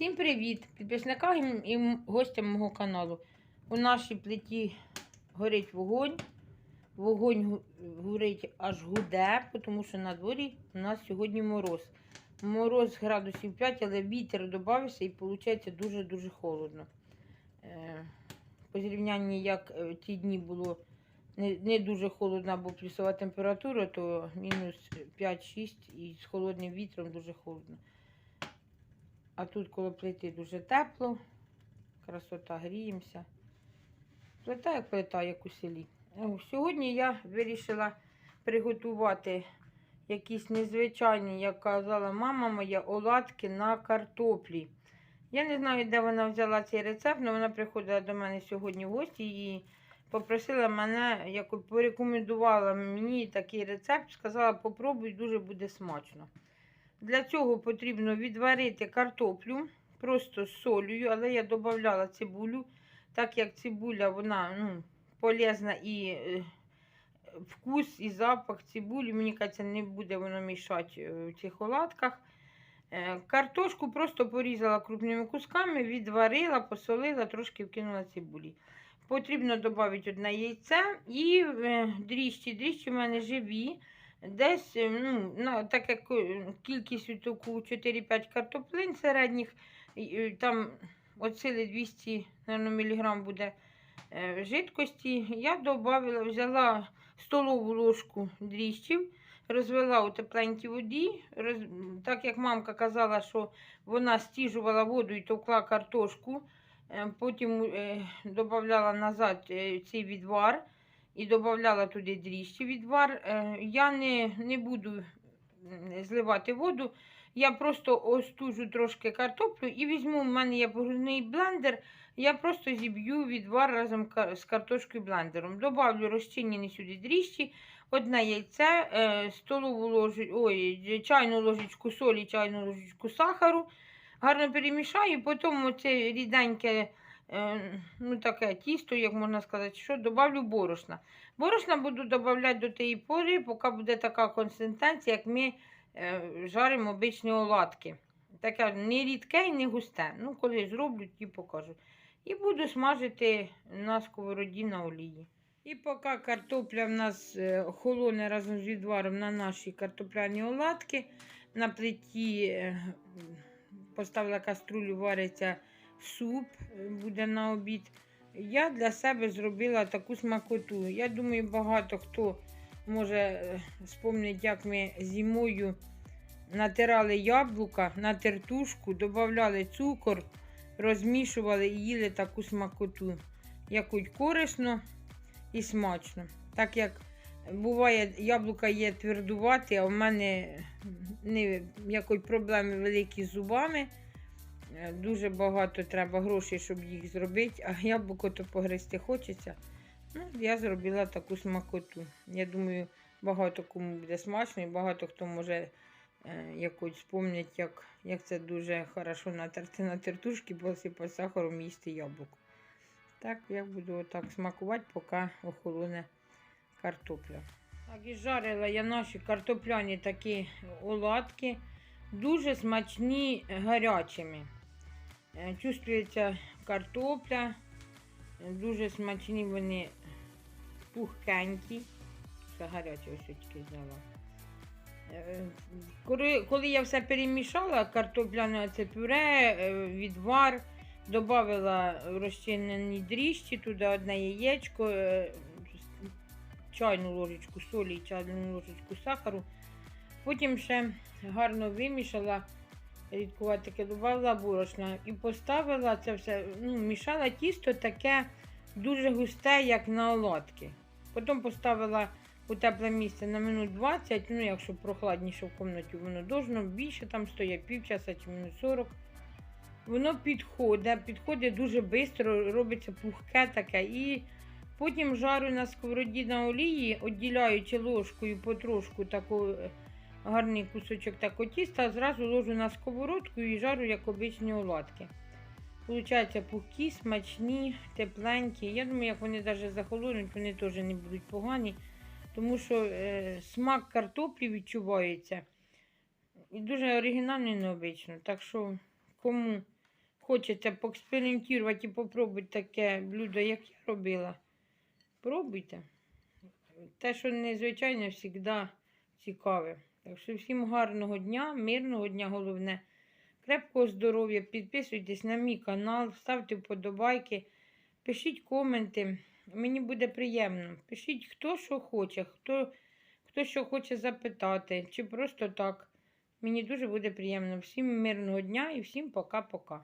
Всім привіт! Підписникам і гостям мого каналу. У нашій плиті горить вогонь. Вогонь горить аж гуде, тому що на дворі у нас сьогодні мороз. Мороз градусів 5, але вітер додався і виходить дуже-дуже холодно. Е, По зрівнянні, як е, ті дні було не, не дуже холодно або плюсова температура, то мінус 5-6 і з холодним вітром дуже холодно. А тут коло плити дуже тепло, красота, гріємося. Плита як плита, як у селі. Е, Сьогодні я вирішила приготувати якісь незвичайні, як казала мама моя, оладки на картоплі. Я не знаю, де вона взяла цей рецепт, але вона приходила до мене сьогодні в гості і попросила мене, як порекомендувала мені такий рецепт, сказала, попробуй, дуже буде смачно. Для цього потрібно відварити картоплю просто з солью, але я додавала цибулю, так як цибуля вона ну, полезна і е, вкус і запах цибулі, мені кажеться, не буде воно мішати е, в цих оладках. Е, Картошку просто порізала крупними кусками, відварила, посолила, трошки вкинула цибулі. Потрібно додати одне яйце і дріжджі. Дріжджі в мене живі. Десь, е, ну, на, так як е, кількість таку 4-5 картоплин середніх, е, там от сили 200 мг буде е, жидкості, я добавила, взяла столову ложку дріжджів, розвела у тепленькій воді. Роз... Так як мамка казала, що вона стіжувала воду і товкла картошку, потім додавала назад цей відвар і додавала туди дріжджі відвар. Е, Я не, не буду зливати воду. Я просто остужу трошки картоплю і візьму, в мене є погружний блендер, я просто зіб'ю відвар разом з картошкою блендером. Добавлю розчинені сюди дріжджі, одне яйце, е, столову ложу, ой, чайну ложечку солі, чайну ложечку сахару. Гарно перемішаю, потім це ріденьке ну, таке тісто, як можна сказати, що добавлю борошна. Борошна буду додавати до тієї пори, поки буде така консистенція, як ми е, жаримо обичні оладки. Таке не рідке і не густе. Ну, коли зроблю, ті покажу. І буду смажити на сковороді на олії. І поки картопля в нас е, охолоне разом з відваром на наші картопляні оладки, на плиті е, поставила каструлю, вариться суп, е, буде на обід. Я для себе зробила таку смакоту. Я думаю, багато хто може е, спомнить, як ми зимою натирали яблука на тертушку, додавали цукор, розмішували і їли таку смакоту. Якось корисно і смачно. Так як буває, яблука є твердуваті, а в мене не, якось проблеми великі з зубами. Е, Дуже багато треба грошей, щоб їх зробити, а яблуко то погризти хочеться. Ну, я зробила таку смакоту. Я думаю, багато кому буде смачно і багато хто може е, якось спомнять, як, як це дуже хорошо натерти на тертушки, посипати сахаром їсти яблуко. Так, я буду отак смакувати, поки охолоне картопля. Так, і жарила я наші картопляні такі оладки. Дуже смачні гарячими. Е, Чувствується картопля. Е, Дуже смачні вони пухкенькі. Це гаряче ось зняла. Е, Коли, я все перемішала, картопляне це пюре, відвар, додала розчинені дріжджі, туди одне яєчко, чайну ложечку солі і чайну ложечку сахару. Потім ще гарно вимішала, рідкуватике додала борошна і поставила це все, ну, мішала тісто таке дуже густе, як на оладки. Потім поставила у тепле місце на минут 20, ну якщо прохладніше в кімнаті, воно должно більше там стоять півчаса чи минут 40. Воно підходить, підходить дуже швидко, робиться пухке таке. І потім жарю на сковороді на олії, відділяючи ложкою потрошку таку е, гарний кусочок такого тіста, зразу ложу на сковородку і жарю, як обичні оладки. Получаються пухкі, смачні, тепленькі. Я думаю, як вони навіть захолонуть, вони теж не будуть погані, тому що е, смак картоплі відчувається. І дуже оригінально і необично. Так що, кому хочете поекспериментувати і попробувати таке блюдо, як я робила, пробуйте. Те, що незвичайно, завжди цікаве. Так що всім гарного дня, мирного дня, головне. Крепкого здоров'я, підписуйтесь на мій канал, ставте вподобайки, пишіть коменти. Мені буде приємно. Пишіть, хто що хоче, хто, хто що хоче запитати, чи просто так. Мені дуже буде приємно. Всім мирного дня і всім пока-пока.